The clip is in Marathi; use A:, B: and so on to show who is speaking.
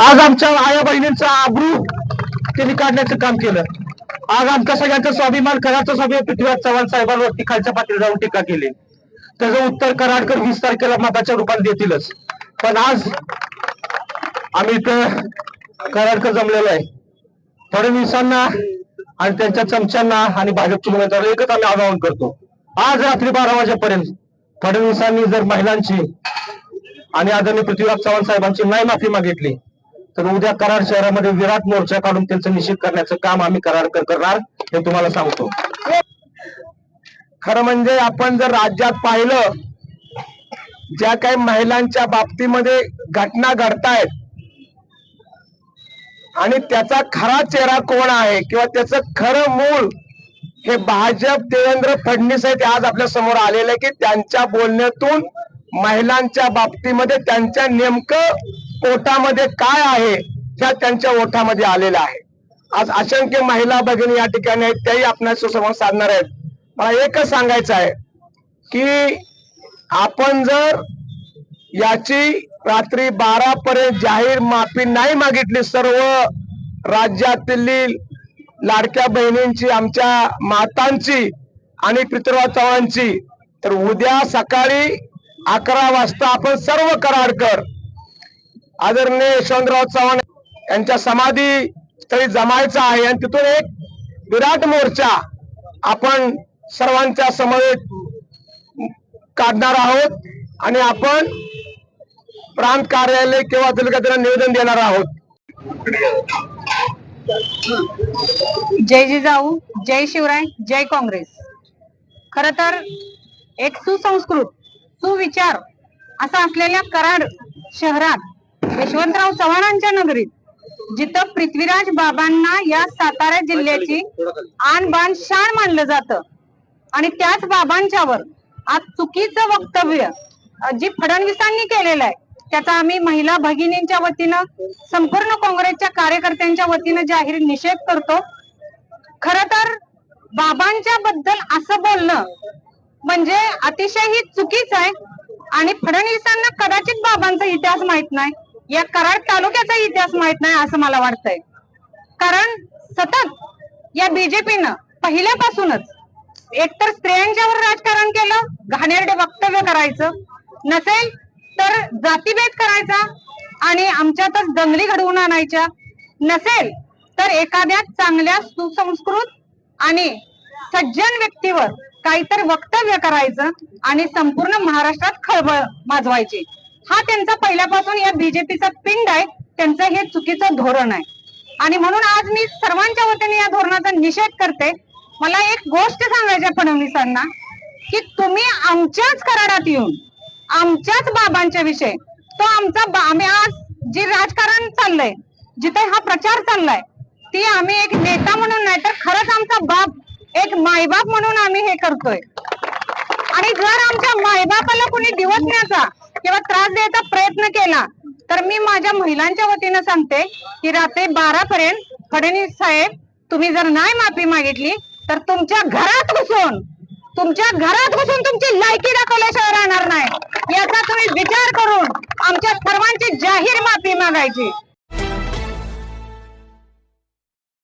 A: आज आमच्या आया बहिणींचा आब्रू त्यांनी काढण्याचं काम केलं. आज आमच्या सगळ्यांचा स्वाभिमान कराचा स्वाभिमान पृथ्वीराज चव्हाण साहेबांवरती खालच्या पातळीवर जाऊन टीका केली. त्याचं उत्तर कराडकर वीस तारखेला मताच्या रूपात देतीलच. पण आज आम्ही इथं कराडकर जमलेलो आहे. फडणवीसांना आणि त्यांच्या चमच्यांना आणि भाजपच्या उमेदवार एकच आम्ही आवाहन करतो. आज रात्री बारा वाजेपर्यंत फडणवीसांनी जर महिलांची आणि आदरणीय पृथ्वीराज चव्हाण साहेबांची नाही माफी मागितली तर उद्या कराड शहरामध्ये विराट मोर्चा काढून त्यांचं निषेध करण्याचं काम आम्ही कराडकर करणार हे तुम्हाला सांगतो.
B: खरं म्हणजे आपण जर राज्यात पाहिलं ज्या काही महिलांच्या बाबतीमध्ये घटना घडतायत आणि त्याचा खरा चेहरा कोण आहे किंवा त्याचं खरं मूळ हे भाजप देवेंद्र फडणवीस आहेत आज आपल्यासमोर आलेलं आहे की त्यांच्या बोलण्यातून महिलांच्या बाबतीमध्ये त्यांच्या नेमकं पोटामध्ये काय आहे ह्या त्यांच्या ओठामध्ये आलेला आहे. आज असंख्य महिला भगिनी या ठिकाणी आहेत त्याही आपल्या संवाद साधणार आहेत. मला एकच सांगायचं आहे की आपण जर याची रात्री बारा पर्यंत जाहीर माफी नाही मागितली सर्व राज्यातील लाडक्या बहिणींची आमच्या मातांची आणि पितृराज तर उद्या सकाळी अकरा वाजता आपण सर्व कराडकर आदरणीय यशवंतराव चव्हाण यांच्या समाधी स्थळी जमायचं आहे आणि तिथून एक विराट मोर्चा आपण सर्वांच्या समवेत काढणार आहोत आणि आपण प्रांत कार्यालय किंवा तालुक्यात निवेदन देणार आहोत.
C: जय जिजाऊ जय शिवराय जय काँग्रेस. खर तर एक सुसंस्कृत सुविचार असा असलेल्या कराड शहरात यशवंतराव चव्हाणांच्या नगरीत जिथं पृथ्वीराज बाबांना या सातारा जिल्ह्याची आन बाण शान मानलं जात. आणि त्याच बाबांच्यावर आज चुकीचं वक्तव्य जी फडणवीसांनी केलेलं आहे त्याचा आम्ही महिला भगिनींच्या वतीनं संपूर्ण काँग्रेसच्या कार्यकर्त्यांच्या वतीनं जाहीर निषेध करतो. खर तर बाबांच्या बद्दल असं बोलणं म्हणजे अतिशय ही चुकीच आहे. आणि फडणवीसांना कदाचित बाबांचा इतिहास माहीत नाही. या कराड तालुक्याचा इतिहास माहीत नाही असं मला वाटतंय. कारण सतत या बीजेपीनं पहिल्यापासूनच एकतर स्त्रियांच्यावर राजकारण केलं घाणेरडे वक्तव्य करायचं नसेल तर जातीभेद करायचा आणि आमच्यातच दंगली घडवून आणायच्या नसेल तर एखाद्या चांगल्या सुसंस्कृत आणि सज्जन व्यक्तीवर काहीतरी वक्तव्य करायचं आणि संपूर्ण महाराष्ट्रात खळबळ माजवायची. हा त्यांचा पहिल्यापासून या बीजेपीचा पिंड आहे. त्यांचं हे चुकीचं धोरण आहे. आणि म्हणून आज मी सर्वांच्या वतीने या धोरणाचा निषेध करते. मला एक गोष्ट सांगायची फडणवीसांना की तुम्ही आमच्याच कराडात येऊन आमच्याच बाबांच्या विषय तो आमचा बा- आम्ही आज जे राजकारण चाललंय जिथे हा प्रचार चाललाय ती आम्ही एक नेता म्हणून नाही तर खरंच आमचा बाप एक मायबाप म्हणून आम्ही हे करतोय. आणि जर आमच्या मायबापाला कोणी दिवसण्याचा किंवा त्रास द्यायचा प्रयत्न केला तर मी माझ्या महिलांच्या वतीनं सांगते की रात्री बारा पर्यंत फडणवीस साहेब तुम्ही जर नाही माफी मागितली तर तुमच्या घरात घुसून तुमच्या घरात घुसून तुमची लायकी दाखवल्याशिवाय राहणार नाही. याचा तुम्ही विचार करून आमच्या सर्वांची जाहीर माफी मागायची.